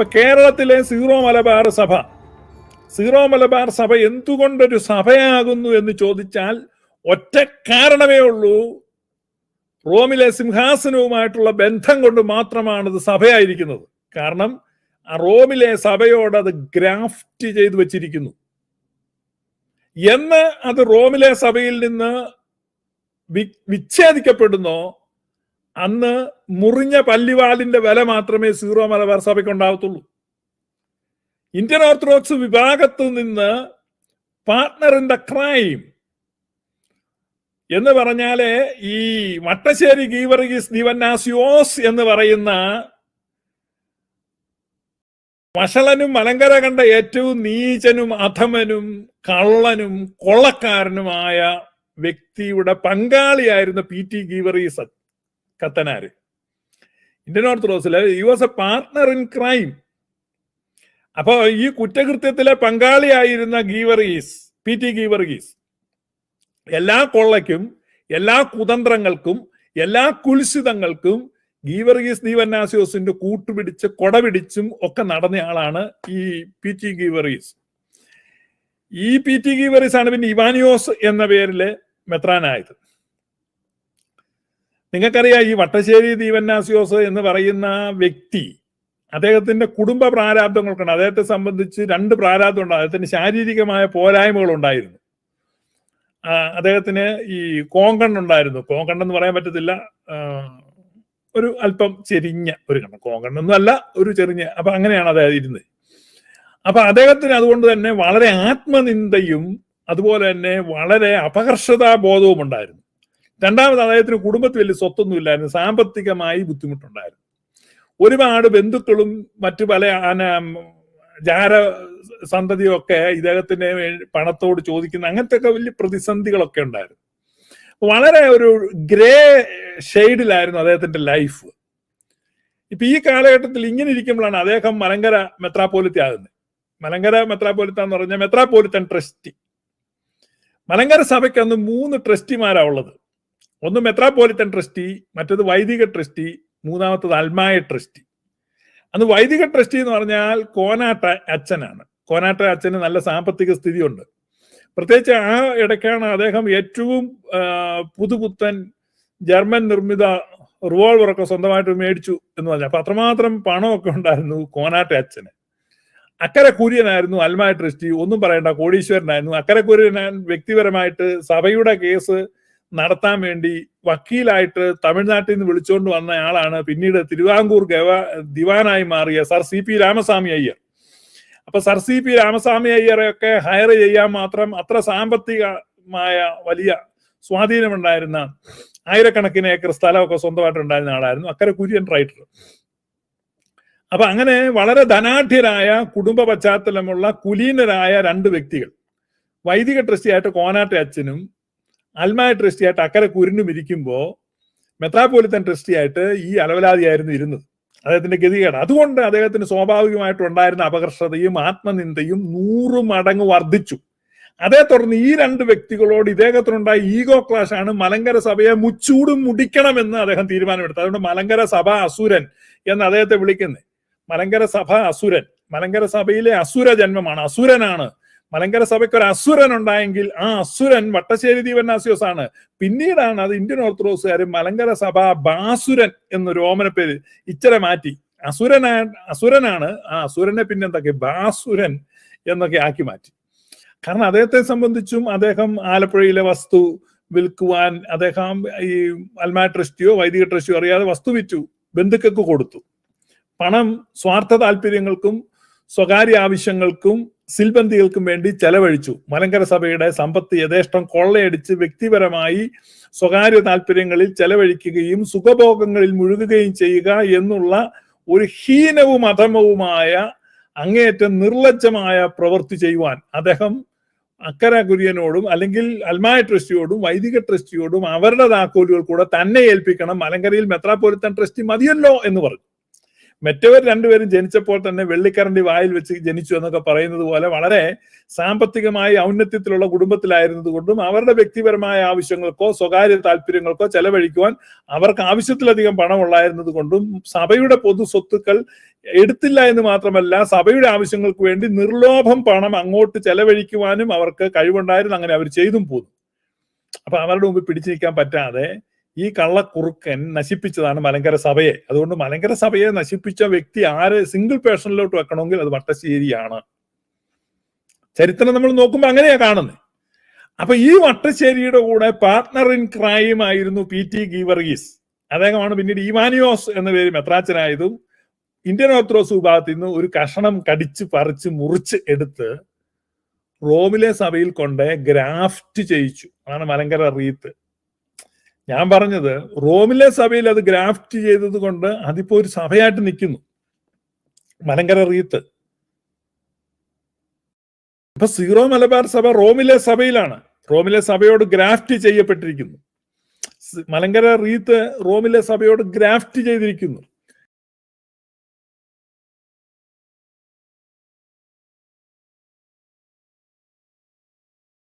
ഇപ്പൊ കേരളത്തിലെ സീറോ മലബാർ സഭ. സീറോ മലബാർ സഭ എന്തുകൊണ്ടൊരു സഭയാകുന്നു എന്ന് ചോദിച്ചാൽ ഒറ്റ കാരണമേ ഉള്ളൂ. റോമിലെ സിംഹാസനവുമായിട്ടുള്ള ബന്ധം കൊണ്ട് മാത്രമാണ് ഇത് സഭയായിരിക്കുന്നത്. കാരണം റോമിലെ സഭയോട് അത് ഗ്രാഫ്റ്റ് ചെയ്തു വച്ചിരിക്കുന്നു. എന്ന് അത് റോമിലെ സഭയിൽ നിന്ന് വിച്ഛേദിക്കപ്പെടുന്നോ അന്ന് മുറിഞ്ഞ പല്ലിവാളിന്റെ വില മാത്രമേ സീറോ മലബാർ സഭയ്ക്ക് ഉണ്ടാകത്തുള്ളൂ ഇന്ത്യൻ ഓർത്തഡോക്സ് വിഭാഗത്ത് നിന്ന് പാർട്ണർ ഇൻ ദ ക്രൈം എന്ന് പറഞ്ഞാൽ ഈ വട്ടശ്ശേരി ഗീവർഗീസ് ദിവന്നാസിയോസ് എന്ന് പറയുന്ന വഷളനും മലങ്കര കണ്ട ഏറ്റവും നീചനും അധമനും കള്ളനും കൊള്ളക്കാരനുമായ വ്യക്തിയുടെ പങ്കാളിയായിരുന്ന P T Geevarghese Kathanar. Indian ഓർത്തഡോക്സിൽ you was a partner in crime അപ്പോ ഈ കുറ്റകൃത്യത്തിലെ പങ്കാളിയായിരുന്ന ഗീവർഗീസ് പി ടി ഗീവർഗീസ് എല്ലാ കൊള്ളയ്ക്കും എല്ലാ കുതന്ത്രങ്ങൾക്കും എല്ലാ കുൽസിതങ്ങൾക്കും ഗീവർഗീസ് ദീവന്നാസിയോസിന്റെ കൂട്ടുപിടിച്ച് കൊടപിടിച്ചും ഒക്കെ നടന്നയാളാണ് ഈ പി ടി ഗീവറീസ് ഈ പി ടി ഗീവറീസ് ആണ് പിന്നെ ഇവാനിയോസ് എന്ന പേരിൽ മെത്രാനായത്. നിങ്ങൾക്കറിയാം ഈ വട്ടശ്ശേരി ദീപന്നാസിയോസ് എന്ന് പറയുന്ന വ്യക്തി അദ്ദേഹത്തിന്റെ കുടുംബ പ്രാരാബ്ദങ്ങൾക്കുണ്ട്. അദ്ദേഹത്തെ സംബന്ധിച്ച് രണ്ട് പ്രാരാബ്ദം ഉണ്ട്. അദ്ദേഹത്തിന് ശാരീരികമായ പോരായ്മകൾ ഉണ്ടായിരുന്നു. അദ്ദേഹത്തിന് ഈ കോങ്കൺ ഉണ്ടായിരുന്നു. കോങ്കൺ എന്ന് പറയാൻ പറ്റത്തില്ല. ഒരു അല്പം ചെരിഞ്ഞ ഒരു കണ്ണ്. കോങ്കൺ അല്ല ഒരു ചെറിഞ്ഞ. അപ്പൊ അങ്ങനെയാണ് അദ്ദേഹം ഇരുന്നത്. അപ്പൊ അദ്ദേഹത്തിന് അതുകൊണ്ട് തന്നെ വളരെ ആത്മനിന്ദയും അതുപോലെ തന്നെ വളരെ അപകർഷതാ ബോധവും ഉണ്ടായിരുന്നു. രണ്ടാമത് അദ്ദേഹത്തിന് കുടുംബത്തിൽ വലിയ സ്വത്തൊന്നും ഇല്ലായിരുന്നു സാമ്പത്തികമായി ബുദ്ധിമുട്ടുണ്ടായിരുന്നു. ഒരുപാട് ബന്ധുക്കളും മറ്റു പല ജാര സന്തതിയും ഒക്കെ ഇദ്ദേഹത്തിന്റെ പണത്തോട് ചോദിക്കുന്ന അങ്ങനത്തെ ഒക്കെ വലിയ പ്രതിസന്ധികളൊക്കെ ഉണ്ടായിരുന്നു. വളരെ ഒരു ഗ്രേ ഷെയ്ഡിലായിരുന്നു അദ്ദേഹത്തിന്റെ ലൈഫ്. ഇപ്പൊ ഈ കാലഘട്ടത്തിൽ ഇങ്ങനെ ഇരിക്കുമ്പോഴാണ് അദ്ദേഹം മലങ്കര മെത്രാപ്പോലിത്ത ആകുന്നത്. മലങ്കര മെത്രാപോലിത്ത എന്ന് പറഞ്ഞാൽ മെത്രാപോലിത്തൻ ട്രസ്റ്റി. മലങ്കര സഭയ്ക്ക് അന്ന് മൂന്ന് ട്രസ്റ്റിമാരാ ഉള്ളത്. ഒന്ന് മെത്രാപ്പോലിത്തൻ ട്രസ്റ്റി മറ്റത് വൈദിക ട്രസ്റ്റി മൂന്നാമത്തത് അൽമായ ട്രസ്റ്റി അന്ന് വൈദിക ട്രസ്റ്റി എന്ന് പറഞ്ഞാൽ കോനാട്ട അച്ഛനാണ്. കോനാട്ട അച്ഛന് നല്ല സാമ്പത്തിക സ്ഥിതിയുണ്ട്. പ്രത്യേകിച്ച് ആ ഇടയ്ക്കാണ് അദ്ദേഹം ഏറ്റവും പുതുപുത്തൻ ജർമ്മൻ നിർമ്മിത റിവോൾവറൊക്കെ സ്വന്തമായിട്ട് മേടിച്ചു എന്ന് പറഞ്ഞു. അപ്പൊ അത്രമാത്രം പണമൊക്കെ ഉണ്ടായിരുന്നു കോനാട്ടെ അച്ഛന്. അക്കരെ കുര്യനായിരുന്നു അൽമായ ട്രസ്റ്റി ഒന്നും പറയണ്ട കോടീശ്വരനായിരുന്നു. അക്കരെ കുര്യൻ വ്യക്തിപരമായിട്ട് സഭയുടെ കേസ് നടത്താൻ വേണ്ടി വക്കീലായിട്ട് തമിഴ്നാട്ടിൽ നിന്ന് വിളിച്ചുകൊണ്ട് വന്ന ആളാണ്. പിന്നീട് തിരുവാങ്കൂർ ഗവ ദിവാനായി മാറിയ sir C P Ramaswamy Iyer. അപ്പൊ സർ സി പി രാമസ്വാമി അയ്യറെയൊക്കെ ഹയർ ചെയ്യാൻ മാത്രം അത്ര സാമ്പത്തികമായ വലിയ സ്വാധീനമുണ്ടായിരുന്ന ആയിരക്കണക്കിന് ഏക്കർ സ്ഥലമൊക്കെ സ്വന്തമായിട്ട് ഉണ്ടായിരുന്ന ആളായിരുന്നു. അക്കരെ കുര്യൻ റൈറ്റർ അപ്പൊ അങ്ങനെ വളരെ ധനാഢ്യരായ കുടുംബ പശ്ചാത്തലമുള്ള കുലീനരായ രണ്ട് വ്യക്തികൾ. വൈദിക ട്രസ്റ്റിയായിട്ട് കോനാട്ടെ അച്ഛനും അൽമായ ട്രസ്റ്റിയായിട്ട് അക്കരെ കുരിനും ഇരിക്കുമ്പോൾ മെത്രാപോലിത്തൻ ട്രസ്റ്റി ആയിട്ട് ഈ അലവലാതിയായിരുന്നു ഇരുന്നത്. അദ്ദേഹത്തിന്റെ ഗതികേട്. അതുകൊണ്ട് അദ്ദേഹത്തിന് സ്വാഭാവികമായിട്ട് ഉണ്ടായിരുന്ന അപകർഷതയും ആത്മനിന്ദയും നൂറ് മടങ്ങ് വർദ്ധിച്ചു. അതേ തുടർന്ന് ഈ രണ്ട് വ്യക്തികളോട് ഇദ്ദേഹത്തിനുണ്ടായ ഈഗോ ക്ലാഷ് ആണ് മലങ്കര സഭയെ മുച്ചൂടും മുടിക്കണമെന്ന് അദ്ദേഹം തീരുമാനമെടുത്തു അതുകൊണ്ട് മലങ്കര സഭ അസുരൻ എന്ന് അദ്ദേഹത്തെ വിളിക്കുന്നത്. മലങ്കര സഭ അസുരൻ. മലങ്കര സഭയിലെ അസുര ജന്മമാണ്. അസുരനാണ് മലങ്കര സഭയ്ക്ക് ഒരു അസുരൻ ഉണ്ടായെങ്കിൽ ആ അസുരൻ വട്ടശ്ശേരി ദീപനാസിയോസ് ആണ്. പിന്നീടാണ് അത് ഇന്ത്യൻ ഓർത്തഡോക്സുകാർ മലങ്കര സഭ ബാസുരൻ എന്ന ഓമന പേര് ഇച്ചിരി മാറ്റി. അസുരനാ അസുരനാണ് ആ അസുരനെ പിന്നെ എന്തൊക്കെ ബാസുരൻ എന്നൊക്കെ ആക്കി മാറ്റി. കാരണം അദ്ദേഹത്തെ സംബന്ധിച്ചും അദ്ദേഹം ആലപ്പുഴയിലെ വസ്തു വിൽക്കുവാൻ അദ്ദേഹം ഈ അൽമാ ട്രസ്റ്റിയോ വൈദിക ട്രസ്റ്റിയോ അറിയാതെ വസ്തു വിറ്റു ബന്ധുക്കൾക്ക് കൊടുത്തു. പണം സ്വാർത്ഥ താല്പര്യങ്ങൾക്കും സ്വകാര്യ ആവശ്യങ്ങൾക്കും സിൽബന്ധികൾക്കും വേണ്ടി ചെലവഴിച്ചു. മലങ്കര സഭയുടെ സമ്പത്ത് യഥേഷ്ടം കൊള്ളയടിച്ച് വ്യക്തിപരമായി സ്വകാര്യ താല്പര്യങ്ങളിൽ ചെലവഴിക്കുകയും സുഖഭോഗങ്ങളിൽ മുഴുകുകയും ചെയ്യുക എന്നുള്ള ഒരു ഹീനവും അധമവുമായ അങ്ങേയറ്റം നിർലജ്ജമായ പ്രവൃത്തി ചെയ്യുവാൻ അദ്ദേഹം അക്കര കുര്യനോടും അല്ലെങ്കിൽ അൽമായ ട്രസ്റ്റിയോടും വൈദിക ട്രസ്റ്റിയോടും അവരുടെ താക്കോലുകൾ കൂടെ തന്നെ ഏൽപ്പിക്കണം. മലങ്കരയിൽ മെത്രാപോലിത്തൻ ട്രസ്റ്റി മതിയല്ലോ എന്ന് പറഞ്ഞു. മറ്റവർ രണ്ടുപേരും ജനിച്ചപ്പോൾ തന്നെ വെള്ളിക്കരണ്ടി വായിൽ വെച്ച് ജനിച്ചു എന്നൊക്കെ പറയുന്നത് പോലെ വളരെ സാമ്പത്തികമായി ഔന്നത്യത്തിലുള്ള കുടുംബത്തിലായിരുന്നത് കൊണ്ടും അവരുടെ വ്യക്തിപരമായ ആവശ്യങ്ങൾക്കോ സ്വകാര്യ താല്പര്യങ്ങൾക്കോ ചെലവഴിക്കുവാൻ അവർക്ക് ആവശ്യത്തിലധികം പണം കൊണ്ടും സഭയുടെ പൊതു സ്വത്തുക്കൾ എടുത്തില്ല എന്ന് മാത്രമല്ല സഭയുടെ ആവശ്യങ്ങൾക്ക് വേണ്ടി നിർലോഭം പണം അങ്ങോട്ട് ചെലവഴിക്കുവാനും അവർക്ക് കഴിവുണ്ടായിരുന്നു. അങ്ങനെ അവർ ചെയ്തും പോന്നു. അപ്പൊ അവരുടെ മുമ്പിൽ പിടിച്ചു നിൽക്കാൻ പറ്റാതെ ഈ കള്ളക്കുറുക്കൻ നശിപ്പിച്ചതാണ് മലങ്കര സഭയെ. അതുകൊണ്ട് മലങ്കര സഭയെ നശിപ്പിച്ച വ്യക്തി ആര് സിംഗിൾ പേഴ്സണിലോട്ട് വെക്കണമെങ്കിൽ അത് വട്ടശ്ശേരിയാണ്. ചരിത്രം നമ്മൾ നോക്കുമ്പോൾ അങ്ങനെയാ കാണുന്നത് അപ്പൊ ഈ വട്ടശ്ശേരിയുടെ കൂടെ പാർട്ണർ ഇൻ ക്രൈം ആയിരുന്നു പി ടി ഗീവർഗീസ്. അദ്ദേഹമാണ് പിന്നീട് ഇവാനിയോസ് എന്ന പേര് മെത്രാച്ചനായതും ഇന്ത്യൻ ഓർത്തഡോക്സ് വിഭാഗത്തിൽ നിന്ന് ഒരു കഷണം കടിച്ച് പറിച്ച് മുറിച്ച് എടുത്ത് റോമിലെ സഭയിൽ കൊണ്ട് ഗ്രാഫ്റ്റ് ചെയ്യിച്ചു. അതാണ് മലങ്കര റീത്ത്. ഞാൻ പറഞ്ഞത് റോമിലെ സഭയിൽ അത് ഗ്രാഫ്റ്റ് ചെയ്തത് കൊണ്ട് അതിപ്പോ ഒരു സഭയായിട്ട് നിൽക്കുന്നു. മലങ്കര റീത്ത്. ഇപ്പൊ സീറോ മലബാർ സഭ റോമിലെ സഭയിലാണ്. റോമിലെ സഭയോട് ഗ്രാഫ്റ്റ് ചെയ്യപ്പെട്ടിരിക്കുന്നു. മലങ്കര റീത്ത് റോമിലെ സഭയോട് ഗ്രാഫ്റ്റ് ചെയ്തിരിക്കുന്നു.